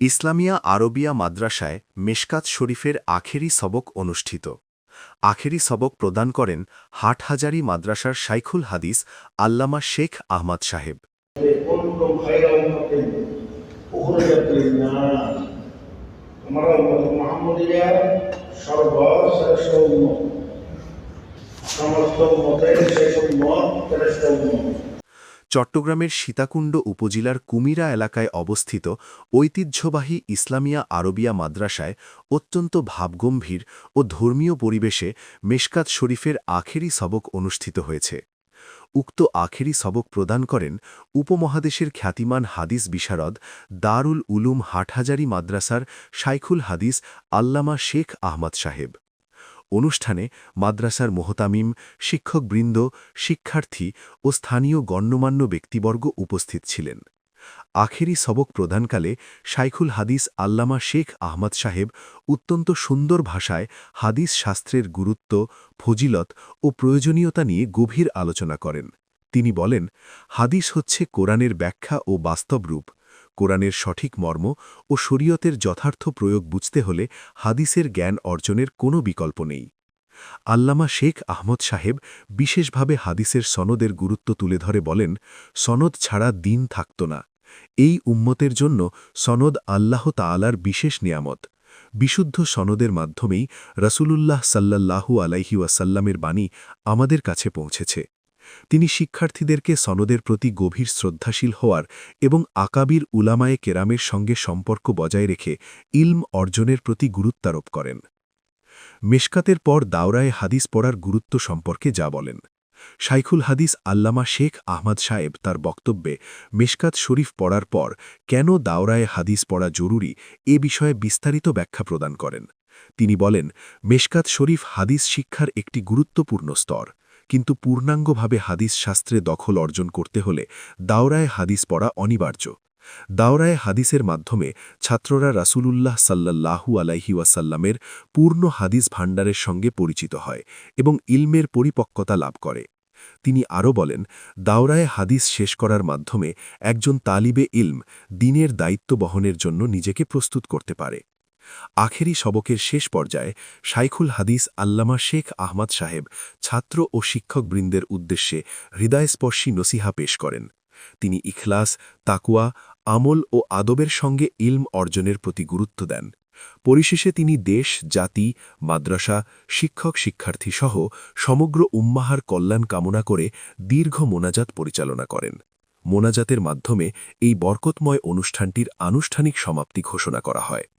ইসলামিয়া আরবিয়া মাদ্রাসায় মেশকাত শরীফের আখেরি সবক অনুষ্ঠিত। আখেরি সবক প্রদান করেন হাটহাজারি মাদ্রাসার শাইখুল হাদিস আল্লামা শেখ আহমদ সাহেব। সমস্ত মতের মত চট্টগ্রামের সীতাকুণ্ড উপজেলার কুমিরা এলাকায় অবস্থিত ঐতিহ্যবাহী ইসলামিয়া আরবিয়া মাদ্রাসায় অত্যন্ত ভাবগম্ভীর ও ধর্মীয় পরিবেশে মেশকাত শরীফের আখেরি সবক অনুষ্ঠিত হয়েছে। উক্ত আখেরি সবক প্রদান করেন উপমহাদেশের খ্যাতিমান হাদিস বিশারদ দারুল উলুম হাটহাজারি মাদ্রাসার শাইখুল হাদিস আল্লামা শেখ আহমদ সাহেব। অনুষ্ঠানে মাদ্রাসার মোহতামিম, শিক্ষকবৃন্দ, শিক্ষার্থী ও স্থানীয় গণ্যমান্য ব্যক্তিবর্গ উপস্থিত ছিলেন। আখেরি সবক প্রদানকালে শাইখুল হাদিস আল্লামা শেখ আহমদ সাহেব অত্যন্ত সুন্দর ভাষায় হাদিস শাস্ত্রের গুরুত্ব, ফজিলত ও প্রয়োজনীয়তা নিয়ে গভীর আলোচনা করেন। তিনি বলেন, হাদিস হচ্ছে কোরআনের ব্যাখ্যা ও বাস্তব রূপ কোরআনের সঠিক মর্ম ও শরীয়তের যথার্থ প্রয়োগ বুঝতে হলে হাদিসের জ্ঞান অর্জনের কোনো বিকল্প নেই। আল্লামা শেখ আহমদ সাহেব বিশেষভাবে হাদিসের সনদের গুরুত্ব তুলে ধরে বলেন, সনদ ছাড়া দিন থাকত না। এই উম্মতের জন্য সনদ আল্লাহ তাআলার বিশেষ নিয়ামত। বিশুদ্ধ সনদের মাধ্যমেই রসুলুল্লাহ সাল্লাল্লাহু আলাইহি ওয়াসাল্লামের বাণী আমাদের কাছে পৌঁছেছে। তিনি শিক্ষার্থীদেরকে সনদের প্রতি গভীর শ্রদ্ধাশীল হওয়ার এবং আকাবির উলামায়ে কেরামের সঙ্গে সম্পর্ক বজায় রেখে ইলম অর্জনের প্রতি গুরুত্বারোপ করেন। মেশকাতের পর দাওরায়ে হাদিস পড়ার গুরুত্ব সম্পর্কে যা বলেন। শাইখুল হাদিস আল্লামা শেখ আহমদ সাহেব তার বক্তব্যে মেশকাত শরীফ পড়ার পর কেন দাওরায়ে হাদিস পড়া জরুরি এ বিষয়ে বিস্তারিত ব্যাখ্যা প্রদান করেন। তিনি বলেন, মেশকাত শরীফ হাদিস শিক্ষার একটি গুরুত্বপূর্ণ স্তর। কিন্তু পূর্ণাঙ্গভাবে হাদিস শাস্ত্রে দখল অর্জন করতে হলে দাওরায় হাদিস পড়া অনিবার্য। দাওরায় হাদিসের মাধ্যমে ছাত্ররা রাসূলুল্লাহ সাল্লাল্লাহু আলাইহি ওয়াসাল্লামের পূর্ণ হাদিস ভাণ্ডারের সঙ্গে পরিচিত হয় এবং ইলমের পরিপক্কতা লাভ করে। তিনি আরও বলেন, দাওরায় হাদিস শেষ করার মাধ্যমে একজন তালিবে ইলম দিনের দায়িত্ব বহনের জন্য নিজেকে প্রস্তুত করতে পারে। আখেরি সবকের শেষ পর্যায়ে শাইখুল হাদিস আল্লামা শেখ আহমদ সাহেব ছাত্র ও শিক্ষকবৃন্দের উদ্দেশ্যে হৃদয়স্পর্শী নসিহা পেশ করেন। তিনি ইখলাস তাকুয়া আমল ও আদবের সঙ্গে ইলম অর্জনের প্রতি গুরুত্ব দেন। পরিশেষে তিনি দেশ, জাতি, মাদ্রাসা, শিক্ষক শিক্ষার্থী সহ সমগ্র উম্মাহার কল্যাণ কামনা করে দীর্ঘ মোনাজাত পরিচালনা করেন। মোনাজাতের মাধ্যমে এই বরকতময় অনুষ্ঠানটির আনুষ্ঠানিক সমাপ্তি ঘোষণা করা হয়।